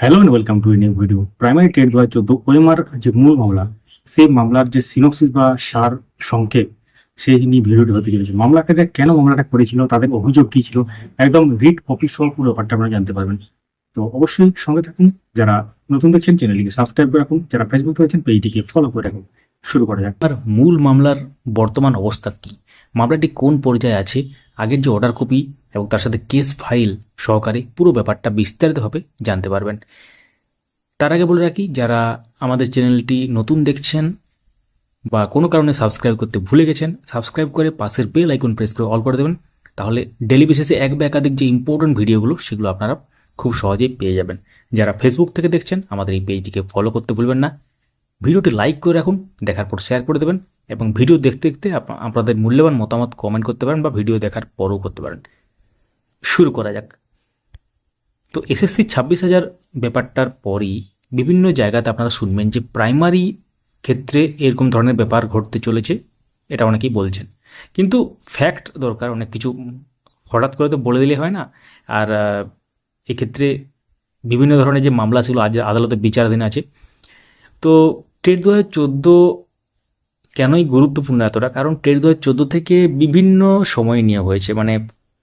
Hello and welcome to new video primary TET দু হাজার চোদ্দ ওএমআর যে মূল মামলা, সেই মামলার যে সিনোপসিস বা সার সংক্ষেপ সেই নিয়ে ভিডিওটি হতে চলেছে। মামলাকারীরা কেন মামলাটা করেছিল, তাদের অভিযোগ কি ছিল, একদম রিট কপি সহ পুরো ব্যাপারটা আপনারা জানতে পারবেন। তো অবশ্যই সঙ্গে থাকুন, যারা নতুন দেখছেন, চ্যানেলটিকে সাবস্ক্রাইব করে রাখুন, যারা ফেসবুক রয়েছেন পেজটিকে ফলো করে রাখুন। শুরু করা যাক। আর মূল মামলার বর্তমান অবস্থা কী? মামলাটি কোন পর্যায়ে আছে? আগের যে অর্ডার কপি এবং তার সাথে কেস ফাইল সহকারে পুরো ব্যাপারটা বিস্তারিতভাবে জানতে পারবেন। তার আগে বলে রাখি, যারা আমাদের চ্যানেলটি নতুন দেখছেন বা কোনো কারণে সাবস্ক্রাইব করতে ভুলে গেছেন সাবস্ক্রাইব করে পাশের বেল আইকন প্রেস করে অল করে দেবেন। তাহলে ডেলি বেসিসে এক বা একাধিক যে ইম্পর্টেন্ট ভিডিওগুলো সেগুলো আপনারা খুব সহজেই পেয়ে যাবেন। যারা ফেসবুক থেকে দেখছেন, আমাদের এই পেজটিকে ফলো করতে ভুলবেন না। ভিডিওটি লাইক করে রাখুন, দেখার পর শেয়ার করে দেবেন এবং ভিডিও দেখতে দেখতে আপনাদের মূল্যবান মতামত কমেন্ট করতে পারেন বা ভিডিও দেখার পরও করতে পারেন। শুরু করা যাক। তো এসএসসি ছাব্বিশ হাজার ব্যাপারটার পরই বিভিন্ন জায়গাতে আপনারা শুনবেন যে প্রাইমারি ক্ষেত্রে এরকম ধরনের ব্যাপার ঘটতে চলেছে, এটা অনেকেই বলছেন। কিন্তু ফ্যাক্ট দরকার, অনেক কিছু হঠাৎ করে তো বলে দিলে হয় না। আর এক্ষেত্রে বিভিন্ন ধরনের যে মামলা ছিল, আজ আদালতে বিচারাধীন আছে। তো টেট দু হাজার চোদ্দ কেনই গুরুত্বপূর্ণ এতটা? কারণ টেট দু হাজার চোদ্দ থেকে বিভিন্ন সময় নিয়ে হয়েছে। মানে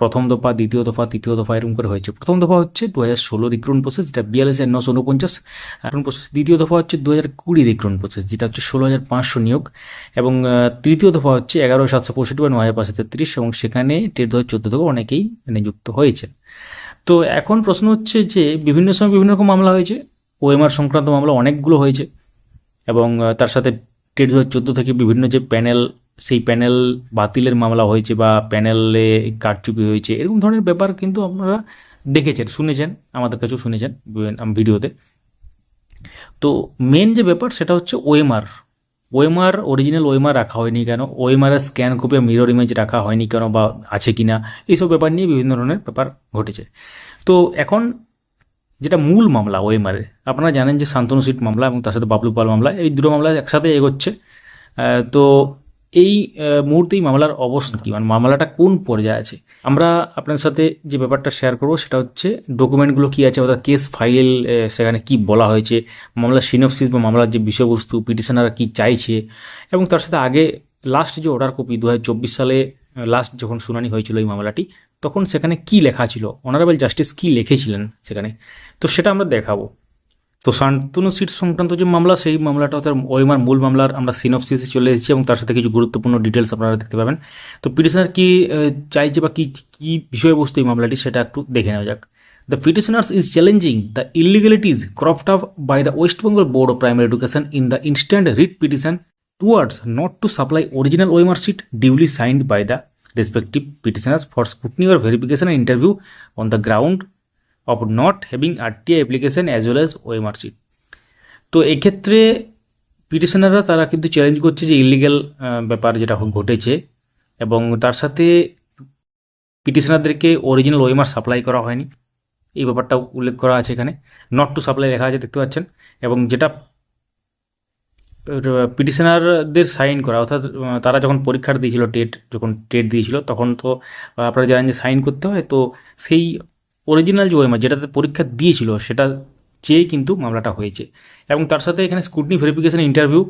প্রথম দফা, দ্বিতীয় দফা, তৃতীয় দফা এরকম করে হয়েছে। প্রথম দফা হচ্ছে দু হাজার ষোলো রিক্রুন প্রসেস যেটা বিয়াল্লিশ হাজার নশো উনপঞ্চাশ। রিক্রুন প্রসেস দ্বিতীয় দফা হচ্ছে দু হাজার কুড়ি রিক্রুন প্রসেস যেটা হচ্ছে ষোলো হাজার পাঁচশো নিয়োগ। এবং তৃতীয় দফা হচ্ছে এগারো সাতশো পঁয়ষট্টি বা নয় হাজার পাঁচশো তেত্রিশ, এবং সেখানে টেট দু হাজার চোদ্দ থেকে অনেকেই নিযুক্ত হয়েছে। তো এখন প্রশ্ন হচ্ছে যে বিভিন্ন সময় বিভিন্ন রকম মামলা হয়েছে। ওএমআর সংক্রান্ত মামলা অনেকগুলো হয়েছে। এবং তার সাথে টেট দু হাজার চোদ্দ থেকে বিভিন্ন যে প্যানেল সেই প্যানেল বাতিলের মামলা হয়েছে বা প্যানেলে কারচুপি হয়েছে, এরকম ধরনের ব্যাপার কিন্তু আপনারা দেখেছেন, শুনেছেন, আমাদের কাছেও শুনেছেন ভিডিওতে। তো মেন যে ব্যাপার সেটা হচ্ছে ওএমআর ওএমআর অরিজিনাল ওএমআর রাখা হয়নি কেন? OMR scan copy mirror image রাখা হয়নি কেন বা আছে কি না এইসব ব্যাপার নিয়ে বিভিন্ন ধরনের ব্যাপার ঘটেছে। তো এখন যেটা মূল মামলা ওএমআরের আপনারা জানেন যে শান্তনু সিট মামলা এবং তার সাথে বাবলু পাল মামলা, এই দুটো মামলা একসাথে এগোচ্ছে। তো এই মুহূর্তে এই মামলার অবস্থা কি? মানে মামলাটা কোন পর্যায়ে আছে? আমরা আপনার সাথে যে ব্যাপারটা শেয়ার করব সেটা হচ্ছে ডকুমেন্টগুলো কি আছে, অর্থাৎ কেস ফাইল সেখানে কি বলা হয়েছে, মামলার সিনপসিস বা মামলার যে বিষয়বস্তু পিটিশনাররা কি চাইছে, এবং তার সাথে আগে লাস্ট যে অর্ডার কপি দু হাজার চব্বিশ সালে লাস্ট যখন শুনানি হয়েছিল এই মামলাটি, তখন সেখানে কি লেখা ছিল? অনারেবল জাস্টিস কি লিখেছিলেন সেখানে? তো সেটা আমরা দেখাবো। তো শান্তনু সিট সংক্রান্ত যে মামলা, সেই মামলাটা অর্থাৎ ওইমার মূল মামলার আমরা সিনপসিসে চলে এসেছি এবং তার সাথে কিছু গুরুত্বপূর্ণ ডিটেলস আপনারা দেখতে পাবেন। তো পিটিশনার কি চাইছে বা কি, কী বিষয়বস্তু এই মামলাটি সেটা একটু দেখে নেওয়া যাক। The petitioners is challenging the illegalities cropped up by the West Bengal Board of Primary Education in the instant writ petition not to supply original OMR sheet duly signed by the respective petitioners for scrutiny or verification and interview on the ground of not having RTA application as well as OMR sheet. তো এক্ষেত্রে পিটিশনাররা তারা কিন্তু challenge করছে যে illegal ব্যাপার যেটা ঘটেছে এবং তার সাথে পিটিশনারদেরকে অরিজিনাল ওএমআর সাপ্লাই করা হয়নি। এই ব্যাপারটা উল্লেখ করা আছে এখানে। নট টু সাপ্লাই লেখা আছে, দেখতে পাচ্ছেন। এবং যেটা পিটিশনারদের সাইন করা, অর্থাৎ তারা যখন পরীক্ষার দিয়েছিল টেট যখন টেট দিয়েছিল, তখন তো আপনারা জানেন যে সাইন করতে হয়, তো সেই অরিজিনাল যে ওএমআর যেটাতে পরীক্ষা দিয়েছিল, সেটা চেয়ে কিন্তু মামলাটা হয়েছে। এবং তার সাথে এখানে স্কুটনি ভেরিফিকেশন ইন্টারভিউ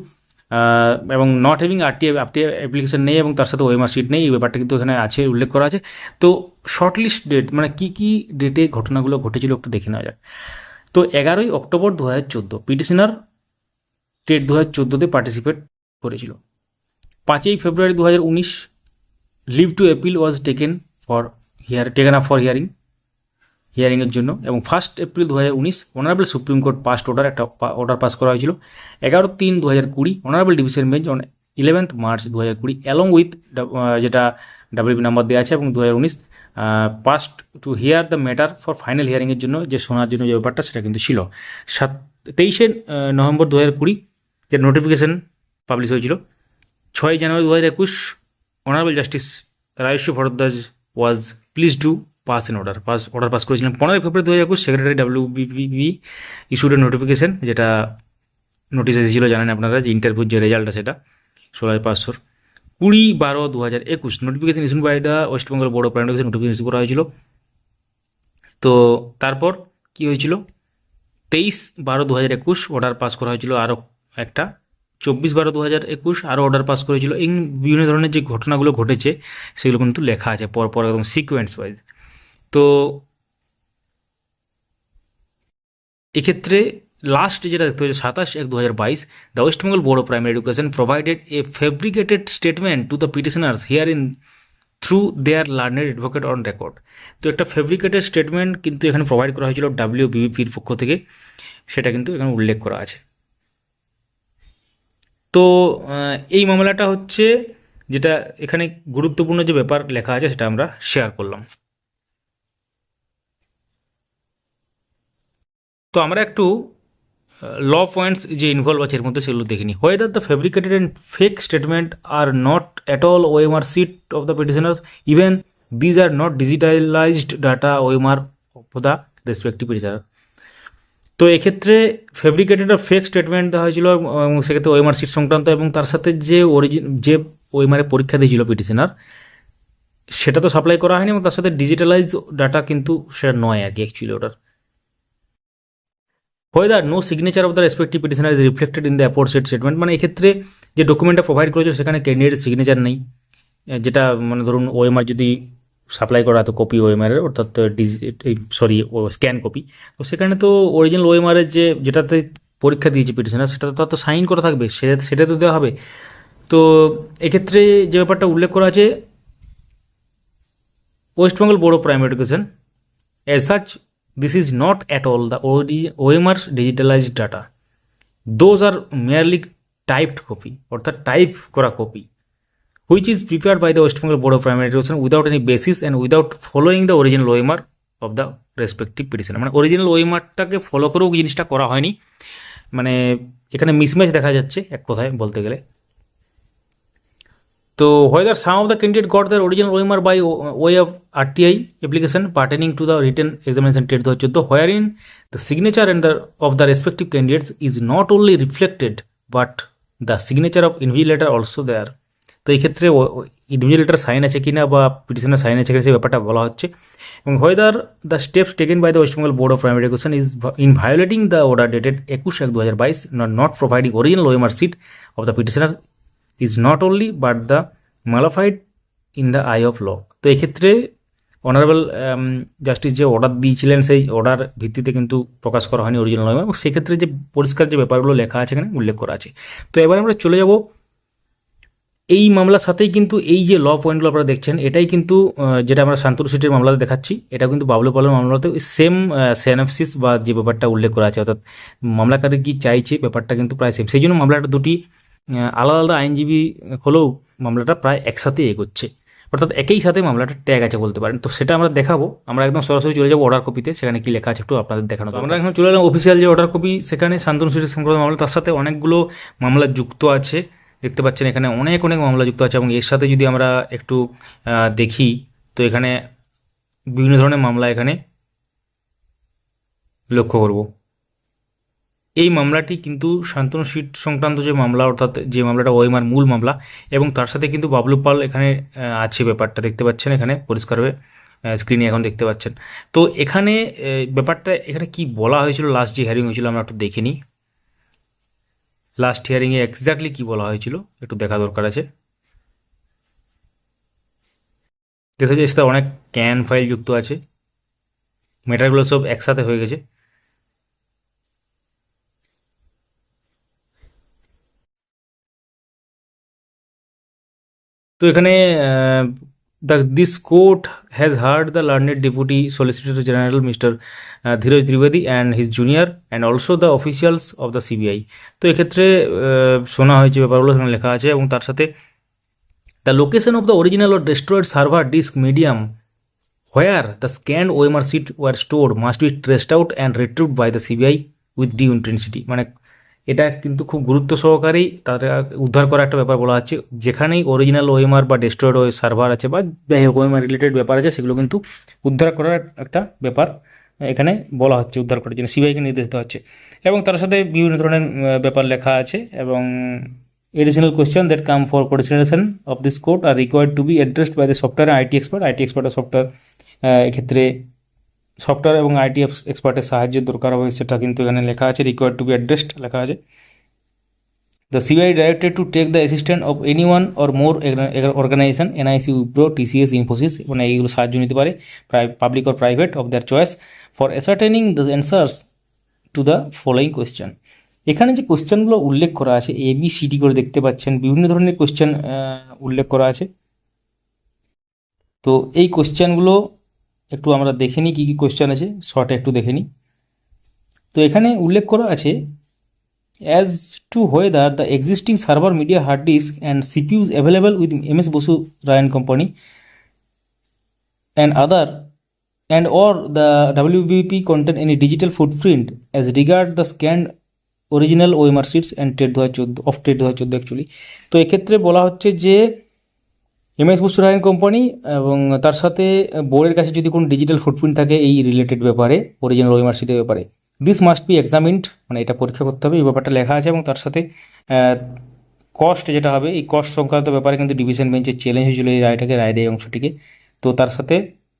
এবং not having RTI RTI application নেই এবং তার সাথে ওএমআর সিট নেই, এই ব্যাপারটা কিন্তু এখানে আছে, উল্লেখ করা আছে। তো শর্টলিস্ট ডেট মানে কী কী ডেটে ঘটনাগুলো ঘটেছিল একটু দেখে নেওয়া যাক। তো এগারোই অক্টোবর দু হাজার চোদ্দ পিটিশনার টেট দু হাজার চোদ্দোতে পার্টিসিপেট করেছিল। পাঁচই ফেব্রুয়ারি দু হাজার উনিশ leave to appeal was taken for hear taken up for hearing হিয়ারিংয়ের জন্য। এবং ফার্স্ট এপ্রিল দু হাজার উনিশ honourable supreme court passed order একটা অর্ডার পাস করা হয়েছিল। এগারো তিন দু হাজার কুড়ি honourable division bench on eleventh March দু হাজার কুড়ি অ্যালং উইথ যেটা ডাব্লিউবি নাম্বার দেওয়া আছে এবং দু হাজার উনিশ passed to hear the matter for final হিয়ারিংয়ের জন্য যে শোনার জন্য যে ব্যাপারটা সেটা কিন্তু ছিল। সাত, তেইশে নভেম্বর দু হাজার কুড়ি যে নোটিফিকেশন পাবলিশ হয়েছিল, ছয় জানুয়ারি দু হাজার একুশ honourable justice রায়স্ব Bharadwaj was pleased to pass an order pass order pass করেছিলেন পনেরোই ফেব্রুয়ারি দু হাজার একুশ secretary W BPB issued notification যেটা নোটিশ এসেছিল, জানেন আপনারা, যে ইন্টারভিউর যে রেজাল্টটা সেটা ষোলো হাজার পাঁচশোর কুড়ি বারো দু হাজার একুশ notification issued by the West Bengal Board of Primary notification issue করা হয়েছিল। তো তারপর কি হয়েছিল? তেইশ বারো দু হাজার একুশ অর্ডার পাস করা হয়েছিল আরও একটা। চব্বিশ বারো দু হাজার একুশ আরও অর্ডার পাস করেছিল। এই বিভিন্ন ধরনের যে ঘটনাগুলো ঘটেছে, সেগুলো কিন্তু লেখা আছে পরপর, একদম সিকোয়েন্স ওয়াইজ তো এক্ষেত্রে লাস্ট যেটা দেখতে হচ্ছে সাতাশ এক দু হাজার বাইশ the West Bengal board of primary education provided a fabricated statement to the petitioners herein through their learned advocate on record তো একটা ফেব্রিকেটেড স্টেটমেন্ট কিন্তু এখানে প্রোভাইড করা হয়েছিল ডাব্লিউ বিবিপির পক্ষ থেকে, সেটা কিন্তু এখানে উল্লেখ করা আছে। তো এই মামলাটা হচ্ছে, যেটা এখানে গুরুত্বপূর্ণ যে ব্যাপার লেখা আছে, সেটা আমরা শেয়ার করলাম। তো আমরা একটু ল পয়েন্টস যে ইনভলভ আছে এর মধ্যে সেগুলো দেখে নিই। Whether the fabricated and fake statement are not at all OMR sheet of the petitioners even these are not digitalized data OMR of the respective petitioner তো এক্ষেত্রে ফেব্রিকেটেড আর ফেক স্টেটমেন্ট দেওয়া হয়েছিল, এবং সেক্ষেত্রে ওএমআর সিট সংক্রান্ত, এবং তার সাথে যে অরিজিন যে ওএমআরে পরীক্ষা দিয়েছিল পিটিশনার সেটা তো সাপ্লাই করা হয়নি, এবং তার সাথে ডিজিটালাইজ ডাটা কিন্তু সেটা নয় আর কি অ্যাকচুয়ালি ওটার। Whether no signature of the respective petitioner is reflected in the report statement মানে এক্ষেত্রে যে ডকুমেন্টটা প্রোভাইড করেছিল সেখানে ক্যান্ডিডেট সিগনেচার নেই। যেটা মানে ধরুন ওএমআর যদি সাপ্লাই করা হতো কপি ওএমআর এর অর্থাৎ সরি স্ক্যান কপি তো সেখানে তো অরিজিনাল ওএমআর এর যে যেটাতে পরীক্ষা দিয়েছে পিটিশনার সেটা তো তো সাইন করা থাকবে সেটা সেটা তো দেওয়া হবে। তো এক্ষেত্রে যে ব্যাপারটা উল্লেখ করা আছে West Bengal board of primary education As such, this is not at all the OMR's digitalized data. Those are merely typed copy অর্থাৎ টাইপ করা copy which is prepared by the West Bengal board of primary education without any basis and without following the original OMR of the respective petition মানে original ওএমআরটাকে follow করেও জিনিসটা করা হয়নি। মানে এখানে মিসম্যাচ দেখা যাচ্ছে এক কথায় বলতে গেলে। তো whether some of the candidate got their original OMR by way of RTI application pertaining to the written examination TET দু হাজার চোদ্দ wherein the signature and the of the respective candidates is not only reflected but the signature of invigilator also there তো এই ক্ষেত্রে invigilator sign আছে কি না বা পিটিশনের সাইন আছে কিনা সেই ব্যাপারটা বলা হচ্ছে। এবং whether the steps taken by the West Bengal board of primary education is in violating the order dated একুশ এক দু হাজার বাইশ not providing original OMR sheet of the petitioner is not only but the mala fide in the eye of law তো এক্ষেত্রে honourable justice যে order দিয়েছিলেন সেই অর্ডার ভিত্তিতে কিন্তু প্রকাশ করা হয়নি অরিজিনাল এবং সেক্ষেত্রে যে পরিষ্কার যে ব্যাপারগুলো লেখা আছে এখানে উল্লেখ করা আছে। তো এবার আমরা চলে যাব এই মামলার সাথেই কিন্তু এই যে ল পয়েন্টগুলো আপনারা দেখছেন, এটাই কিন্তু যেটা আমরা শান্তনু সিটির মামলাতে দেখাচ্ছি। এটা কিন্তু বাবলু পালের মামলাতে সেম স্যানাপসিস বা যে ব্যাপারটা উল্লেখ করা আছে, অর্থাৎ মামলাকারী কি চাইছে, ব্যাপারটা কিন্তু প্রায় সেম সেই জন্য মামলাটা দুটি আলাদা আলাদা আইনজীবী হলেও মামলাটা প্রায় একসাথে এগোচ্ছে। অর্থাৎ একই সাথে মামলাটা ট্যাগ আছে বলতে পারেন। তো সেটা আমরা দেখাবো। আমরা একদম সরাসরি চলে যাব অর্ডার কপিতে সেখানে কি লেখা আছে একটু আপনাদের দেখানো আমরা এখন চলে এলাম অফিসিয়াল যে অর্ডার কপি সেখানে শান্তনু সিটির সংক্রান্ত মামলা তার সাথে অনেকগুলো মামলা যুক্ত আছে। দেখতে পাচ্ছেন এখানে অনেক অনেক মামলা যুক্ত আছে এবং এর সাথে যদি আমরা একটু দেখি তো এখানে বিভিন্ন ধরনের মামলা এখানে লক্ষ্য করব। এই মামলাটি কিন্তু শান্তনু সিট সংক্রান্ত যে মামলা, অর্থাৎ যে মামলাটা ওএমআর মূল মামলা, এবং তার সাথে কিন্তু বাবলু পাল এখানে আছে ব্যাপারটা দেখতে পাচ্ছেন, এখানে পরিষ্কারভাবে স্ক্রিনে এখন দেখতে পাচ্ছেন। তো এখানে ব্যাপারটা এখানে কি বলা হয়েছিল? লাস্ট যে হিয়ারিং হয়েছিল, আমরা একটু দেখে নিই। লাস্ট হিয়ারিংয়ে এক্স্যাক্টলি কি বলা হয়েছিল? একটু দেখা দরকার আছে। দেখা যায় সাথে অনেক ক্যান ফাইল যুক্ত আছে। ম্যাটারগুলো সব একসাথে হয়ে গেছে। তো এখানে the this court has heard the learned deputy solicitor general mister Dhiraj Trivedi and his junior and also the officials of the CBI তো এক্ষেত্রে শোনা হয়েছে ব্যাপারগুলো, এখানে লেখা আছে এবং তার সাথে the location of the original or destroyed server disk medium where the scanned OMR sheet were store must be traced out and retrieve by the CBI with the intensity মানে এটা কিন্তু খুব গুরুত্ব সহকারেই তাদের উদ্ধার করা একটা ব্যাপার বলা হচ্ছে। যেখানেই অরিজিনাল ওএমআর বা ডেস্ট্রয়েড ওয়ে সার্ভার আছে বা যাই হোক ওএমআর রিলেটেড ব্যাপার আছে, সেগুলো কিন্তু উদ্ধার করার একটা ব্যাপার এখানে বলা হচ্ছে, উদ্ধার করার জন্য সিবিআইকে নির্দেশ দেওয়া হচ্ছে। এবং তার সাথে বিভিন্ন ধরনের ব্যাপার লেখা আছে এবং additional question that come for consideration of this court are required to be addressed by the software IT expert IT expert software এক্ষেত্রে সফটওয়্যার এবং আইটি এক্সপার্টের সাহায্যের দরকার হবে, সেটা কিন্তু এখানে লেখা আছে রিকোয়ার্ড টু বি অ্যাড্রেসড লেখা আছে। The CBI directed to take the assistant of any one or more organization NIC Wipro TCS Infosys মানে এইগুলো সাহায্য নিতে পারে public or private of their choice for ascertaining the answers to the following question এখানে যে কোয়েশ্চেনগুলো উল্লেখ করা আছে এ বি সি ডি করে দেখতে পাচ্ছেন, বিভিন্ন ধরনের কোয়েশ্চেন উল্লেখ করা আছে। তো এই কোয়েশ্চেনগুলো একটু আমরা দেখে নিই কী কী কোয়েশ্চেন আছে শর্টে একটু দেখে নিই। তো এখানে উল্লেখ করা আছে as to whether the existing server media hard disk and CPUs available with M S Basu Rayon company and other and or the WBP contain any digital footprint as regard the scanned original and TED দু হাজার চোদ্দ of TET দু হাজার চোদ্দ actually তো এক্ষেত্রে বলা হচ্ছে যে এম এস বুসুরায়ন কোম্পানি এবং তার সাথে বোর্ডের কাছে যদি কোনো ডিজিটাল ফুটপ্রিন্ট থাকে এই রিলেটেড ব্যাপারে অরিজিনাল ওএমআর শিটের ব্যাপারে দিস মাস্ট বি এক্সামিন্ড মানে এটা পরীক্ষা করতে হবে, এই ব্যাপারটা লেখা আছে এবং তার সাথে কস্ট যেটা হবে, এই কস্ট সংক্রান্ত ব্যাপারে কিন্তু ডিভিশন বেঞ্চের চ্যালেঞ্জ হয়েছিল এই রায়টাকে রায়ের এই অংশটিকে। তো তার সাথে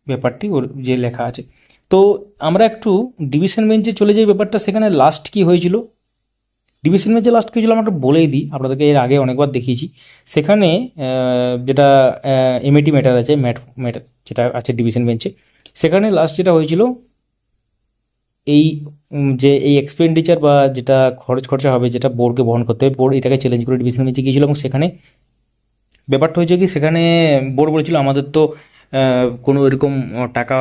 ব্যাপারটি ওর যে লেখা আছে। তো আমরা একটু ডিভিশন বেঞ্চে চলে যাই ব্যাপারটা, সেখানে লাস্ট কি হয়েছিল? ডিভিশন বেঞ্চে লাস্ট কি হয়েছিল আমরা বলেই দিই, আপনাদেরকে এর আগে অনেকবার দেখিয়েছি। সেখানে যেটা এমএটি ম্যাটার আছে ম্যাট ম্যাটার যেটা আছে ডিভিশন বেঞ্চে, সেখানে লাস্ট যেটা হয়েছিল, এই যে এই এক্সপেন্ডিচার বা যেটা খরচ খরচা হবে, যেটা বোর্ডকে বহন করতে হবে বোর্ড এটাকে চ্যালেঞ্জ করে ডিভিশন বেঞ্চে গিয়েছিল এবং সেখানে ব্যাপারটা হয়েছে কি, সেখানে বোর্ড বলেছিল, আমাদের তো কোনো এরকম টাকা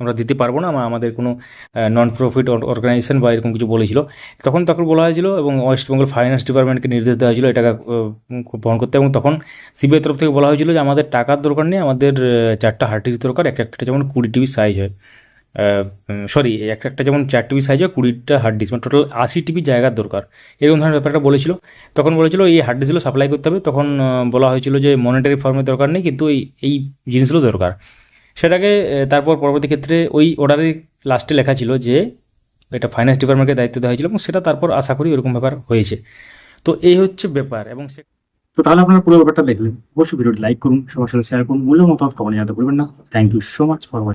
আমরা দিতে পারব না আমাদের কোনো নন প্রফিট অর্গানাইজেশন বা এরকম কিছু বলেছিল। তখন তখন বলা হয়েছিল এবং ওয়েস্ট বেঙ্গল ফাইন্যান্স ডিপার্টমেন্টকে নির্দেশ দেওয়া হয়েছিল এই টাকা বহন করতে। এবং তখন সিবিআই তরফ থেকে বলা হয়েছিল যে, আমাদের টাকার দরকার নেই, আমাদের চারটা হার্ড ডিস্ক দরকার, একটা একটা যেমন কুড়ি টিবি সাইজ হয়। সরি একটা একটা যেমন চার টিবি সাইজ হয়, কুড়িটা হার্ড ডিস্ক মানে টোটাল আশি টিবি জায়গার দরকার। এরকম ধরনের ব্যাপারটা বলেছিল। তখন বলেছিল, এই হার্ড ডিস্কগুলো সাপ্লাই করতে হবে। তখন বলা হয়েছিল যে মনিটারি ফর্মের দরকার নেই, কিন্তু এই এই জিনিসগুলো দরকার। সেটাকে তারপর পরবর্তী ক্ষেত্রে ওই অর্ডারের লাস্টে লেখা ছিল যে এটা ফাইন্যান্স ডিপার্টমেন্টকে দায়িত্ব দেওয়া হয়েছিল এবং সেটা তারপর আশা করি এরকম ব্যাপার হয়েছে। তো এই হচ্ছে ব্যাপার এবং সে তো তাহলে আপনারা পুরো ব্যাপারটা দেখলেন। অবশ্যই ভিডিওটি লাইক করুন, সবার সাথে শেয়ার করুন মূল্য মতামত কমেন্ট জানাতে ভুলবেন না। Thank you so much for watching